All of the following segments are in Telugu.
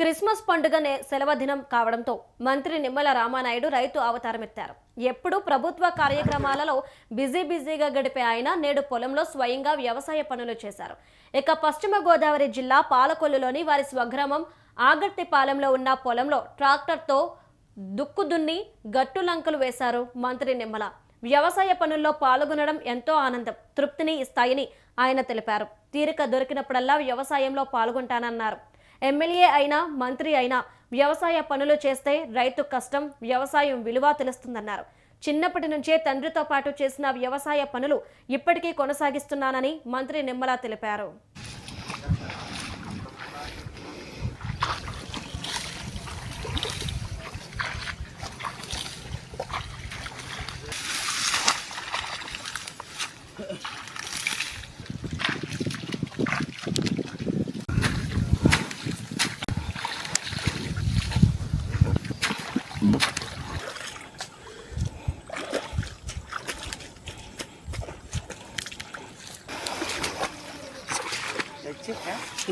క్రిస్మస్ పండుగ సెలవుదినం కావడంతో మంత్రి నిమ్మల రామానాయుడు రైతు అవతారమెత్తారు. ఎప్పుడూ ప్రభుత్వ కార్యక్రమాలలో బిజీ బిజీగా గడిపే ఆయన నేడు పొలంలో స్వయంగా వ్యవసాయ పనులు చేశారు. ఇక పశ్చిమ గోదావరి జిల్లా పాలకొల్లులోని వారి స్వగ్రామం ఆగట్టిపాలెంలో ఉన్న పొలంలో ట్రాక్టర్తో దుక్కు దున్ని గట్టులంకలు వేశారు మంత్రి నిమ్మల. వ్యవసాయ పనుల్లో పాల్గొనడం ఎంతో ఆనందం తృప్తిని ఇస్తాయని ఆయన తెలిపారు. తీరిక దొరికినప్పుడల్లా వ్యవసాయంలో పాల్గొంటానన్నారు. ఎమ్మెల్యే అయినా మంత్రి అయినా వ్యవసాయ పనులు చేస్తే రైతు కష్టం వ్యవసాయం విలువ తెలుస్తుందన్నారు. చిన్నప్పటి నుంచే తండ్రితో పాటు చేసిన వ్యవసాయ పనులు ఇప్పటికీ కొనసాగిస్తున్నానని మంత్రి నిమ్మల తెలిపారు.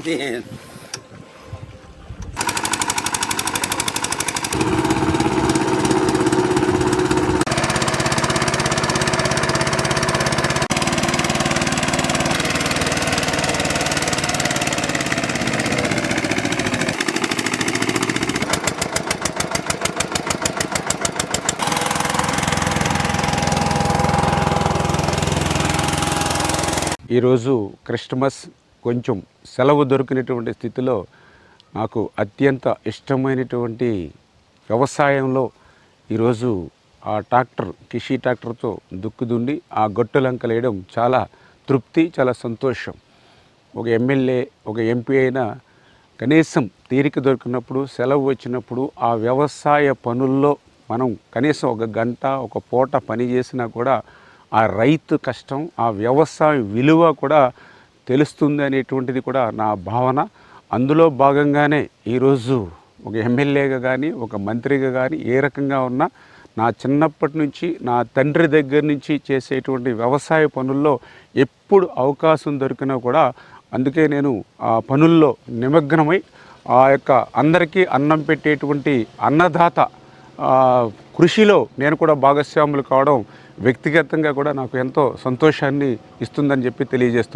నేను ఈరోజు క్రిస్టమస్ కొంచెం సెలవు దొరికినటువంటి స్థితిలో నాకు అత్యంత ఇష్టమైనటువంటి వ్యవసాయంలో ఈరోజు ఆ ట్రాక్టర్ కిషి ట్రాక్టర్తో దుక్కుదుండి ఆ గొట్టులంక వేయడం చాలా తృప్తి చాలా సంతోషం. ఒక ఎమ్మెల్యే ఒక ఎంపీ అయినా కనీసం తీరిక దొరికినప్పుడు సెలవు వచ్చినప్పుడు ఆ వ్యవసాయ పనుల్లో మనం కనీసం ఒక గంట ఒక పూట పని చేసినా కూడా ఆ రైతు కష్టం ఆ వ్యవసాయ విలువ కూడా తెలుస్తుంది అనేటువంటిది కూడా నా భావన. అందులో భాగంగానే ఈరోజు ఒక ఎమ్మెల్యేగా కానీ ఒక మంత్రిగా కానీ ఏ రకంగా ఉన్నా నా చిన్నప్పటి నుంచి నా తండ్రి దగ్గర నుంచి చేసేటువంటి వ్యవసాయ పనుల్లో ఎప్పుడు అవకాశం దొరికినా కూడా అందుకే నేను ఆ పనుల్లో నిమగ్నమై ఆ యొక్క అందరికీ అన్నం పెట్టేటువంటి అన్నదాత కృషిలో నేను కూడా భాగస్వాములు కావడం వ్యక్తిగతంగా కూడా నాకు ఎంతో సంతోషాన్ని ఇస్తుందని చెప్పి తెలియజేస్తూ